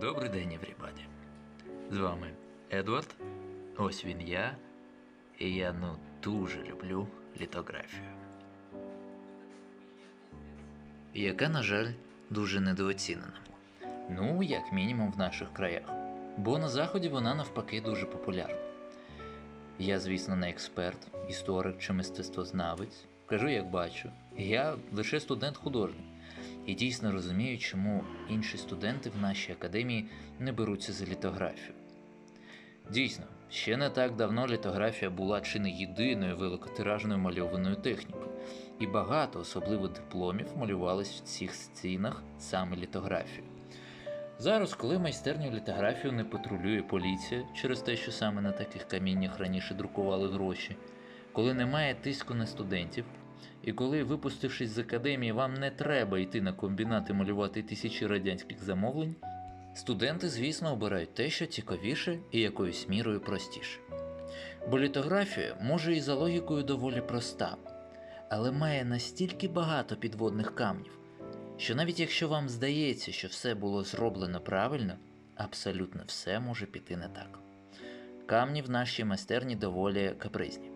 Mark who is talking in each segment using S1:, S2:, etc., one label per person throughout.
S1: Добрий день, everybody. З вами Едвард. Ось він я. І я ну дуже люблю літографію. Яка, на жаль, дуже недооцінена. Ну, як мінімум в наших краях. Бо на заході вона навпаки дуже популярна. Я, звісно, не експерт, історик чи мистецтвознавець. Кажу, як бачу. Я лише студент-художник. І дійсно розумію, чому інші студенти в нашій академії не беруться за літографію. Дійсно, ще не так давно літографія була чи не єдиною великотиражною мальованою технікою, і багато, особливо дипломів, малювались в цих стінах саме літографією. Зараз, коли майстерню літографію не патрулює поліція через те, що саме на таких каміннях раніше друкували гроші, коли немає тиску на студентів, і коли, випустившись з академії, вам не треба йти на комбінати малювати тисячі радянських замовлень, студенти, звісно, обирають те, що цікавіше і якоюсь мірою простіше. Бо літографія може і за логікою доволі проста, але має настільки багато підводних камнів, що навіть якщо вам здається, що все було зроблено правильно, абсолютно все може піти не так. Камні в нашій майстерні доволі капризні.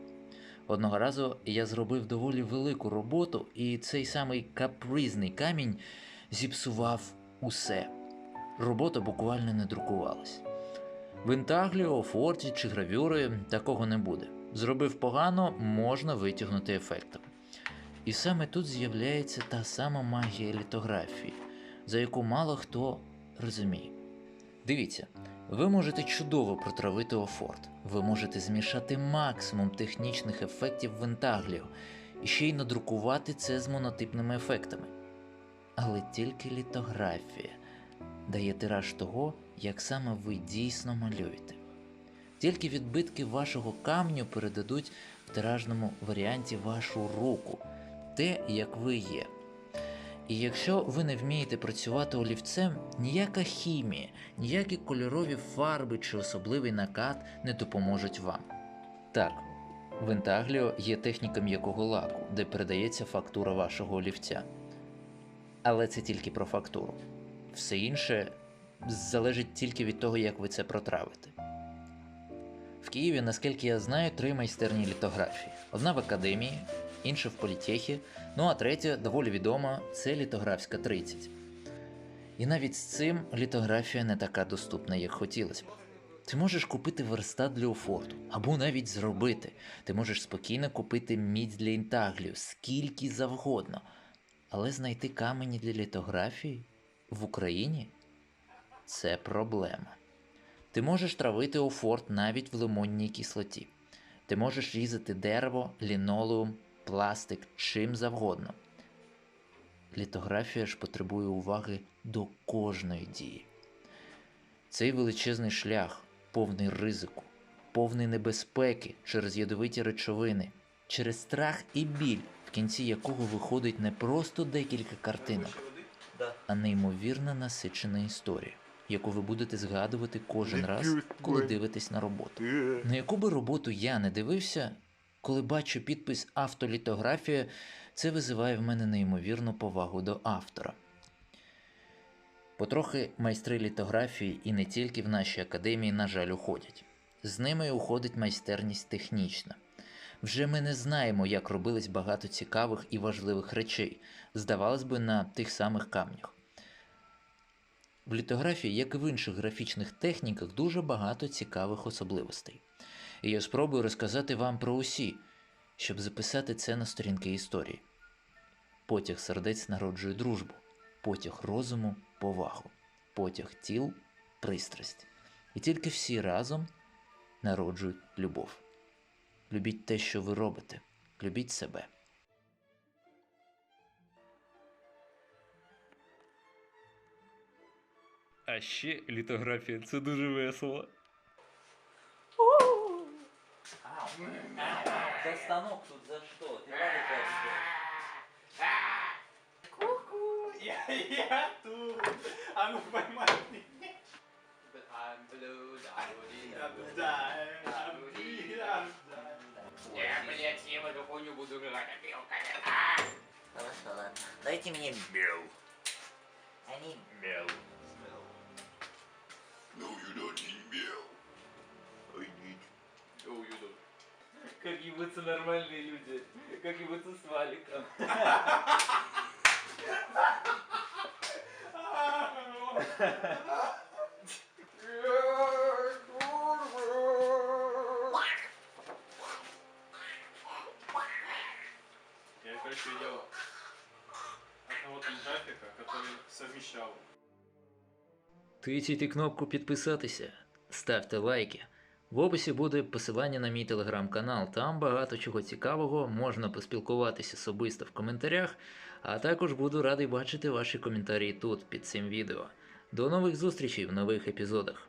S1: Одного разу я зробив доволі велику роботу, і цей самий капризний камінь зіпсував усе. Робота буквально не друкувалась. В інтагліо, форті чи гравюри такого не буде. Зробив погано, можна витягнути ефектом. І саме тут з'являється та сама магія літографії, за яку мало хто розуміє. Дивіться, ви можете чудово протравити офорт, ви можете змішати максимум технічних ефектів в інтагліо і ще й надрукувати це з монотипними ефектами. Але тільки літографія дає тираж того, як саме ви дійсно малюєте. Тільки відбитки вашого камню передадуть в тиражному варіанті вашу руку, те, як ви є. І якщо ви не вмієте працювати олівцем, ніяка хімія, ніякі кольорові фарби чи особливий накат не допоможуть вам. Так, в інтагліо є техніка м'якого лаку, де передається фактура вашого олівця. Але це тільки про фактуру. Все інше залежить тільки від того, як ви це протравите. В Києві, наскільки я знаю, три майстерні літографії: одна в академії, інша в політехі, ну а третя доволі відома це літографська 30. І навіть з цим літографія не така доступна, як хотілося б. Ти можеш купити верстат для офорту, або навіть зробити. Ти можеш спокійно купити мідь для інтаглію, скільки завгодно. Але знайти камені для літографії в Україні це проблема. Ти можеш травити офорт навіть в лимонній кислоті. Ти можеш різати дерево, лінолеум, пластик, чим завгодно. Літографія ж потребує уваги до кожної дії. Цей величезний шлях, повний ризику, повний небезпеки через ядовиті речовини, через страх і біль, в кінці якого виходить не просто декілька картинок, а неймовірно насичена історія, яку ви будете згадувати кожен раз, коли дивитесь на роботу. На яку би роботу я не дивився, коли бачу підпис автолітографія, це визиває в мене неймовірну повагу до автора. Потрохи майстри літографії і не тільки в нашій академії, на жаль, уходять. З ними уходить майстерність технічна. Вже ми не знаємо, як робились багато цікавих і важливих речей, здавалось би, на тих самих камнях. В літографії, як і в інших графічних техніках, дуже багато цікавих особливостей. І я спробую розказати вам про усі, щоб записати це на сторінки історії. Потяг сердець народжує дружбу, потяг розуму повагу, потяг тіл пристрасть. І тільки всі разом народжують любов. Любіть те, що ви робите, любіть себе.
S2: А ще літографія це дуже весело.
S1: За станок тут за що? Ти
S3: Ку-ку, я, я тут. А ну поймай меня.
S4: I'm blue,
S3: Я
S4: блядь, я в эту хуйню буду жрать, опилка.
S5: Хорошо, ладно. Дайте мне бел. Они
S2: Мяу. будто нормальные люди. Как будто с валиком.
S3: Я, короче, видел одного там графика, который совмещал
S1: Тицяйте кнопку підписатися, ставте лайки. В описі буде посилання на мій телеграм-канал. Там багато чого цікавого, можна поспілкуватися особисто в коментарях, а також буду радий бачити ваші коментарі тут під цим відео. До нових зустрічей в нових епізодах.